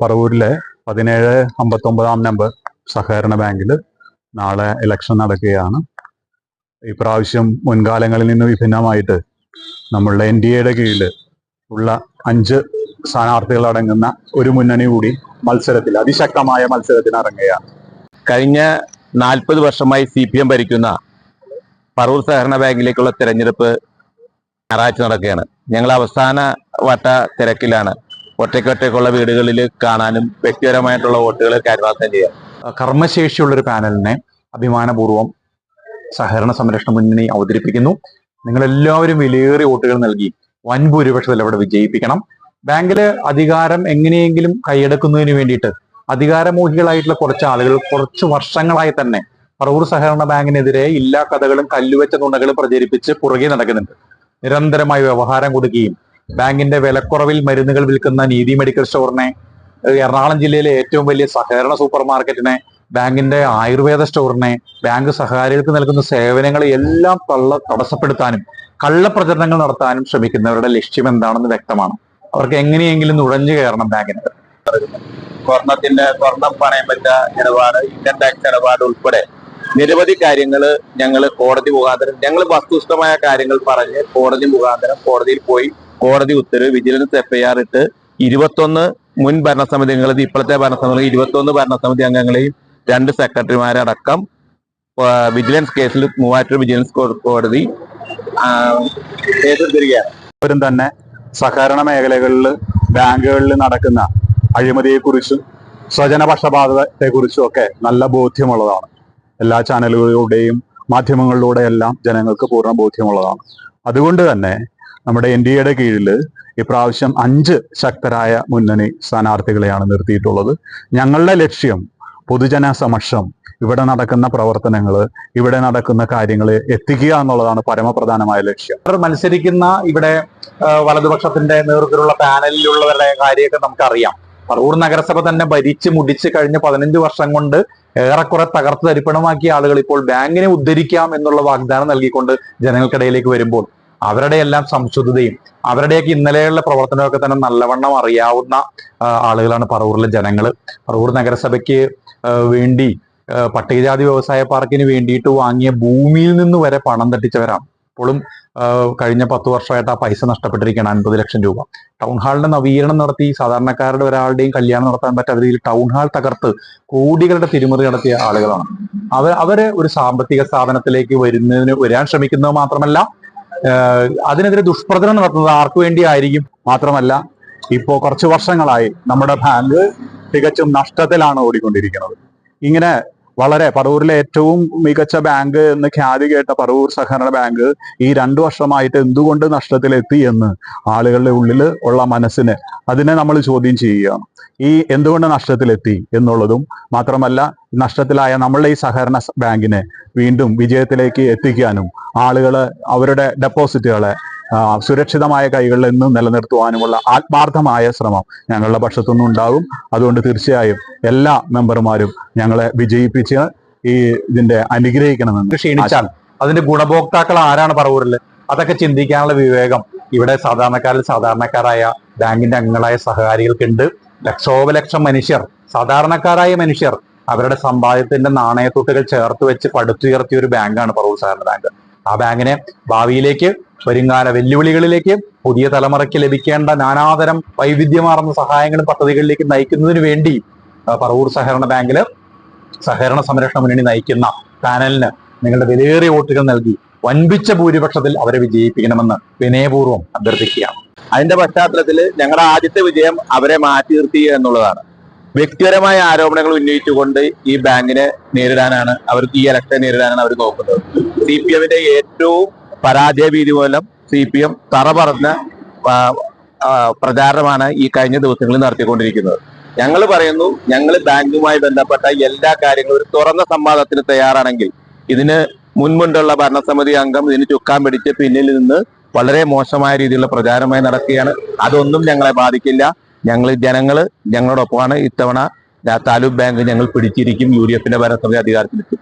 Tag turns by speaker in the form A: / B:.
A: പറവൂരിലെ പതിനേഴ് അമ്പത്തൊമ്പതാം നമ്പർ സഹകരണ ബാങ്കിൽ നാളെ ഇലക്ഷൻ നടക്കുകയാണ്. ഇപ്രാവശ്യം മുൻകാലങ്ങളിൽ നിന്ന് വിഭിന്നമായിട്ട് നമ്മളുടെ എൻ ഡി എയുടെ കീഴിൽ ഉള്ള അഞ്ച് സ്ഥാനാർത്ഥികൾ അടങ്ങുന്ന ഒരു മുന്നണി കൂടി മത്സരത്തിൽ അതിശക്തമായ മത്സരത്തിന് ഇറങ്ങുകയാണ്
B: കഴിഞ്ഞ നാൽപ്പത് വർഷമായി സി പി എം ഭരിക്കുന്ന പറവൂർ സഹകരണ ബാങ്കിലേക്കുള്ള തെരഞ്ഞെടുപ്പ് ഞായറാഴ്ച നടക്കുകയാണ്. ഞങ്ങൾ അവസാന വട്ട തിരക്കിലാണ്. ഒറ്റയ്ക്കൊറ്റയ്ക്കുള്ള വീടുകളിൽ കാണാനും വ്യക്തിപരമായിട്ടുള്ള വോട്ടുകൾ കൈമാറ്റം ചെയ്യാം.
A: കർമ്മശേഷിയുള്ള ഒരു പാനലിനെ അഭിമാനപൂർവം സഹകരണ സംരക്ഷണ മുന്നണി അവതരിപ്പിക്കുന്നു. നിങ്ങൾ എല്ലാവരും വിലയേറിയ വോട്ടുകൾ നൽകി വൻ ഭൂരിപക്ഷത്തിൽ അവിടെ വിജയിപ്പിക്കണം. ബാങ്കിൽ അധികാരം എങ്ങനെയെങ്കിലും കൈയെടുക്കുന്നതിന് വേണ്ടിയിട്ട് അധികാരമോഹികളായിട്ടുള്ള കുറച്ച് ആളുകൾ കുറച്ച് വർഷങ്ങളായി തന്നെ പറവൂർ സഹകരണ ബാങ്കിനെതിരെ എല്ലാ കഥകളും കല്ലുവെച്ച നുണകളും പ്രചരിപ്പിച്ച് പുറകെ നടക്കുന്നുണ്ട്. നിരന്തരമായി വ്യവഹാരം കൊടുക്കുകയും ബാങ്കിന്റെ വിലക്കുറവിൽ മരുന്നുകൾ വിൽക്കുന്ന നീതി മെഡിക്കൽ സ്റ്റോറിനെ എറണാകുളം ജില്ലയിലെ ഏറ്റവും വലിയ സഹകരണ സൂപ്പർ മാർക്കറ്റിനെ ബാങ്കിന്റെ ആയുർവേദ സ്റ്റോറിനെ ബാങ്ക് സഹകാരികൾക്ക് നൽകുന്ന സേവനങ്ങളെ എല്ലാം തള്ള തടസ്സപ്പെടുത്താനും കള്ളപ്രചരണങ്ങൾ നടത്താനും ശ്രമിക്കുന്നവരുടെ ലക്ഷ്യം എന്താണെന്ന് വ്യക്തമാണ്. അവർക്ക് എങ്ങനെയെങ്കിലും നുഴഞ്ഞു കയറണം ബാങ്കിന്.
B: സ്വർണത്തിന്റെ സ്വർണം പണയം വെച്ച ഇടപാട് ഇൻകം ടാക്സ് ഇടപാട് ഉൾപ്പെടെ നിരവധി കാര്യങ്ങൾ ഞങ്ങൾ കോടതി മുഖാന്തരം ഞങ്ങൾ വസ്തുനിഷ്ഠമായ കാര്യങ്ങൾ പറഞ്ഞ് കോടതി മുഖാന്തരം കോടതിയിൽ പോയി കോടതി ഉത്തരവ് വിജിലൻസ് എഫ്ഐആർ ഇട്ട് ഇരുപത്തൊന്ന് മുൻ ഭരണസമിതി അംഗങ്ങളെ ഇപ്പോഴത്തെ ഭരണസമിതി ഇരുപത്തൊന്ന് ഭരണസമിതി അംഗങ്ങളെയും രണ്ട് സെക്രട്ടറിമാരെ അടക്കം വിജിലൻസ് കേസിൽ മൂവാറ്റൂർ വിജിലൻസ് കോടതി കേസെടുത്തിരിക്കുകയാണ്
A: അവരും തന്നെ സഹകരണ മേഖലകളിൽ ബാങ്കുകളിൽ നടക്കുന്ന അഴിമതിയെക്കുറിച്ചും സ്വജനപക്ഷപാതത്തെക്കുറിച്ചും ഒക്കെ നല്ല ബോധ്യമുള്ളതാണ്. എല്ലാ ചാനലുകളിലൂടെയും മാധ്യമങ്ങളിലൂടെയെല്ലാം ജനങ്ങൾക്ക് പൂർണ ബോധ്യമുള്ളതാണ്. അതുകൊണ്ട് തന്നെ നമ്മുടെ എൻ ഡി എയുടെ കീഴിൽ ഇപ്രാവശ്യം അഞ്ച് ശക്തരായ മുന്നണി സ്ഥാനാർത്ഥികളെയാണ് നിർത്തിയിട്ടുള്ളത്. ഞങ്ങളുടെ ലക്ഷ്യം പൊതുജന സമക്ഷം ഇവിടെ നടക്കുന്ന പ്രവർത്തനങ്ങൾ ഇവിടെ നടക്കുന്ന കാര്യങ്ങൾ എത്തിക്കുക എന്നുള്ളതാണ് പരമപ്രധാനമായ ലക്ഷ്യം. മത്സരിക്കുന്ന ഇവിടെ വലതുപക്ഷത്തിന്റെ നേതൃത്വത്തിലുള്ള പാനലിലുള്ളവരുടെ കാര്യമൊക്കെ നമുക്കറിയാം. പറവൂർ നഗരസഭ തന്നെ ഭരിച്ച് മുടിച്ച് കഴിഞ്ഞ പതിനഞ്ച് വർഷം കൊണ്ട് ഏറെക്കുറെ തകർത്ത് തരിപ്പണമാക്കിയ ആളുകൾ ഇപ്പോൾ ബാങ്കിനെ ഉദ്ധരിക്കാം എന്നുള്ള വാഗ്ദാനം നൽകിക്കൊണ്ട് ജനങ്ങൾക്കിടയിലേക്ക് വരുമ്പോൾ അവരുടെ എല്ലാം സംശുദ്ധതയും അവരുടെയൊക്കെ ഇന്നലെയുള്ള പ്രവർത്തനമൊക്കെ തന്നെ നല്ലവണ്ണം അറിയാവുന്ന ആളുകളാണ് പറവൂരിലെ ജനങ്ങൾ പറവൂർ നഗരസഭയ്ക്ക് വേണ്ടി പട്ടികജാതി വ്യവസായ പാർക്കിന് വേണ്ടിയിട്ട് വാങ്ങിയ ഭൂമിയിൽ നിന്ന് വരെ പണം തട്ടിച്ചവരാണ്. ഇപ്പോഴും കഴിഞ്ഞ പത്ത് വർഷമായിട്ട് ആ പൈസ നഷ്ടപ്പെട്ടിരിക്കുകയാണ് അൻപത് ലക്ഷം രൂപ. ടൗൺ ഹാളിന്റെ നവീകരണം നടത്തി സാധാരണക്കാരുടെ ഒരാളുടെയും കല്യാണം നടത്താൻ പറ്റാത്ത രീതിയിൽ ടൗൺ ഹാൾ തകർത്ത് കോടികളുടെ തിരുമറി നടത്തിയ ആളുകളാണ്. അവർ അവർ ഒരു സാമ്പത്തിക സ്ഥാപനത്തിലേക്ക് വരുന്നതിന് വരാൻ ശ്രമിക്കുന്നത് മാത്രമല്ല അതിനെതിരെ ദുഷ്പ്രചരണം നടത്തുന്നത് ആർക്കു വേണ്ടിയായിരിക്കും മാത്രമല്ല ഇപ്പോ കുറച്ച് വർഷങ്ങളായി നമ്മുടെ ബാങ്ക് തികച്ചും നഷ്ടത്തിലാണ് ഓടിക്കൊണ്ടിരിക്കുന്നത്. ഇങ്ങനെ വളരെ പറവൂരിലെ ഏറ്റവും മികച്ച ബാങ്ക് എന്ന് ഖ്യാതി കേട്ട പറവൂർ സഹകരണ ബാങ്ക് ഈ രണ്ടു വർഷമായിട്ട് എന്തുകൊണ്ട് നഷ്ടത്തിലെത്തി എന്ന് ആളുകളുടെ ഉള്ളിൽ ഉള്ള മനസ്സിന് അതിനെ നമ്മൾ ചോദ്യം ചെയ്യുകയാണ്. ഈ എന്തുകൊണ്ട് നഷ്ടത്തിലെത്തി എന്നുള്ളതും മാത്രമല്ല നഷ്ടത്തിലായ നമ്മളുടെ ഈ സഹകരണ ബാങ്കിനെ വീണ്ടും വിജയത്തിലേക്ക് എത്തിക്കാനും ആളുകൾ അവരുടെ ഡെപ്പോസിറ്റുകളെ സുരക്ഷിതമായ കൈകളിൽ നിന്ന് നിലനിർത്തുവാനുമുള്ള ആത്മാർത്ഥമായ ശ്രമം ഞങ്ങളുടെ പക്ഷത്തുനിന്നും ഉണ്ടാകും. അതുകൊണ്ട് തീർച്ചയായും എല്ലാ മെമ്പർമാരും ഞങ്ങളെ വിജയിപ്പിച്ച് ഈ ഇതിന്റെ അനുഗ്രഹിക്കണമെന്ന് ക്ഷീണിച്ചാൽ അതിന്റെ ഗുണഭോക്താക്കൾ ആരാണ് പറവൂരിൽ അതൊക്കെ ചിന്തിക്കാനുള്ള വിവേകം ഇവിടെ സാധാരണക്കാരിൽ സാധാരണക്കാരായ ബാങ്കിന്റെ അംഗങ്ങളായ സഹകാരികൾക്കുണ്ട്. ലക്ഷോപലക്ഷം മനുഷ്യർ സാധാരണക്കാരായ മനുഷ്യർ അവരുടെ സമ്പാദ്യത്തിന്റെ നാണയത്തുട്ടുകൾ ചേർത്ത് വെച്ച് പടുത്തുയർത്തിയ ഒരു ബാങ്കാണ് പറവൂർ സഹകരണ ബാങ്ക്. ആ ബാങ്കിനെ ഭാവിയിലേക്ക് വരുംകാല വെല്ലുവിളികളിലേക്ക് പുതിയ തലമുറയ്ക്ക് ലഭിക്കേണ്ട നാനാതരം വൈവിധ്യമാർന്ന സഹായങ്ങളും പദ്ധതികളിലേക്ക് നയിക്കുന്നതിന് വേണ്ടി പറവൂർ സഹകരണ ബാങ്കിൽ സഹകരണ സംരക്ഷണ മുന്നണി നയിക്കുന്ന പാനലിന് നിങ്ങളുടെ വിലയേറിയ വോട്ടുകൾ നൽകി വൻപിച്ച ഭൂരിപക്ഷത്തിൽ അവരെ വിജയിപ്പിക്കണമെന്ന് വിനയപൂർവം അഭ്യർത്ഥിക്കുകയാണ്.
B: അതിന്റെ പശ്ചാത്തലത്തിൽ ഞങ്ങളുടെ ആദ്യത്തെ വിജയം അവരെ മാറ്റി നിർത്തി എന്നുള്ളതാണ്. വ്യക്തിപരമായ ആരോപണങ്ങൾ ഉന്നയിച്ചുകൊണ്ട് ഈ ബാങ്കിനെ നേരിടാനാണ് അവർക്ക് ഈ ഇലക്ഷൻ നേരിടാനാണ് അവർ നോക്കുന്നത്. സി പി എമ്മിന്റെ ഏറ്റവും പരാജയ ഭീതി മൂലം സി പി എം തറ പറഞ്ഞ പ്രചാരണമാണ് ഈ കഴിഞ്ഞ ദിവസങ്ങളിൽ നടത്തിക്കൊണ്ടിരിക്കുന്നത്. ഞങ്ങൾ പറയുന്നു ഞങ്ങൾ ബാങ്കുമായി ബന്ധപ്പെട്ട എല്ലാ കാര്യങ്ങളും ഒരു തുറന്ന സംവാദത്തിന് തയ്യാറാണെങ്കിൽ ഇതിന് മുൻപുണ്ടുള്ള ഭരണസമിതി അംഗം ഇതിന് ചുക്കാൻ പിടിച്ച് പിന്നിൽ നിന്ന് വളരെ മോശമായ രീതിയിലുള്ള പ്രചാരമായി നടക്കുകയാണ്. അതൊന്നും ഞങ്ങളെ ബാധിക്കില്ല. ഞങ്ങൾ ജനങ്ങൾ ഞങ്ങളോടൊപ്പമാണ് ഇത്തവണ താലൂക്ക് ബാങ്ക് ഞങ്ങൾ പിടിച്ചിരിക്കും. യു ഡി എഫിന്റെ ഭരണസമിതി അധികാരത്തിലെത്തും.